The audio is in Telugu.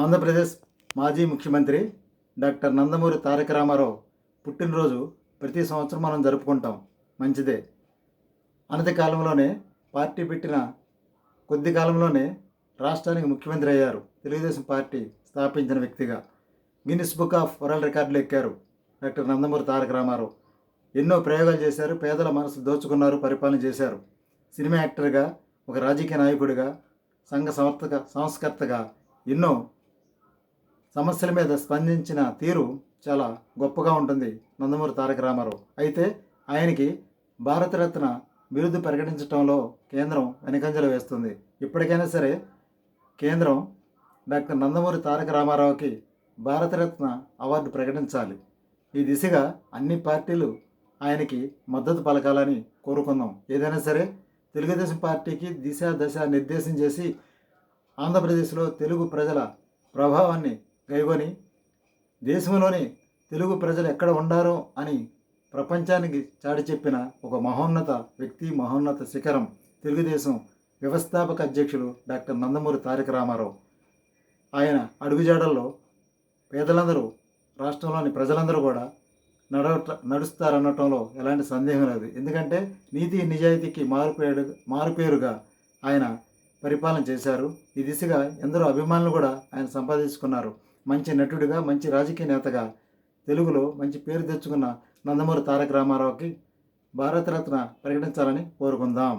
ఆంధ్రప్రదేశ్ మాజీ ముఖ్యమంత్రి డాక్టర్ నందమూరి తారక రామారావు పుట్టినరోజు ప్రతి సంవత్సరం మనం జరుపుకుంటాం. మంచిదే. అనతి కాలంలోనే పార్టీ పెట్టిన కొద్ది కాలంలోనే రాష్ట్రానికి ముఖ్యమంత్రి అయ్యారు. తెలుగుదేశం పార్టీ స్థాపించిన వ్యక్తిగా గిన్నిస్ బుక్ ఆఫ్ వరల్డ్ రికార్డులు ఎక్కారు డాక్టర్ నందమూరి తారక రామారావు. ఎన్నో ప్రయోగాలు చేశారు పేదల మనసు దోచుకున్నారు పరిపాలన చేశారు. సినిమా యాక్టర్గా ఒక రాజకీయ నాయకుడిగా సంఘ సమర్థక సంస్కర్తగా ఎన్నో సమస్యల మీద స్పందించిన తీరు చాలా గొప్పగా ఉంటుంది నందమూరి తారక రామారావు. అయితే ఆయనకి భారతరత్న బిరుదు ప్రకటించడంలో కేంద్రం వెనకంజలు వేస్తుంది. ఇప్పటికైనా సరే కేంద్రం డాక్టర్ నందమూరి తారక రామారావుకి భారతరత్న అవార్డు ప్రకటించాలి. ఈ దిశగా అన్ని పార్టీలు ఆయనకి మద్దతు పలకాలని కోరుకుందాం. ఏదైనా సరే తెలుగుదేశం పార్టీకి దిశ దశ నిర్దేశం చేసి ఆంధ్రప్రదేశ్లో తెలుగు ప్రజల ప్రభావాన్ని గైకొని దేశంలోని తెలుగు ప్రజలు ఎక్కడ ఉండారో అని ప్రపంచానికి చాటి చెప్పిన ఒక మహోన్నత వ్యక్తి మహోన్నత శిఖరం తెలుగుదేశం వ్యవస్థాపక అధ్యక్షుడు డాక్టర్ నందమూరి తారక రామారావు. ఆయన అడుగుజాడల్లో పేదలందరూ రాష్ట్రంలోని ప్రజలందరూ కూడా నడవట నడుస్తారనటంలో ఎలాంటి సందేహం లేదు. ఎందుకంటే నీతి నిజాయితీకి మారుపేరు మారుపేరుగా ఆయన పరిపాలన చేశారు. ఈ దిశగా ఎందరో అభిమానులు కూడా ఆయన సంపాదించుకున్నారు. మంచి నటుడిగా మంచి రాజకీయ నేతగా తెలుగులో మంచి పేరు తెచ్చుకున్న నందమూరి తారక రామారావుకి భారతరత్న ప్రకటించాలని కోరుకుందాం.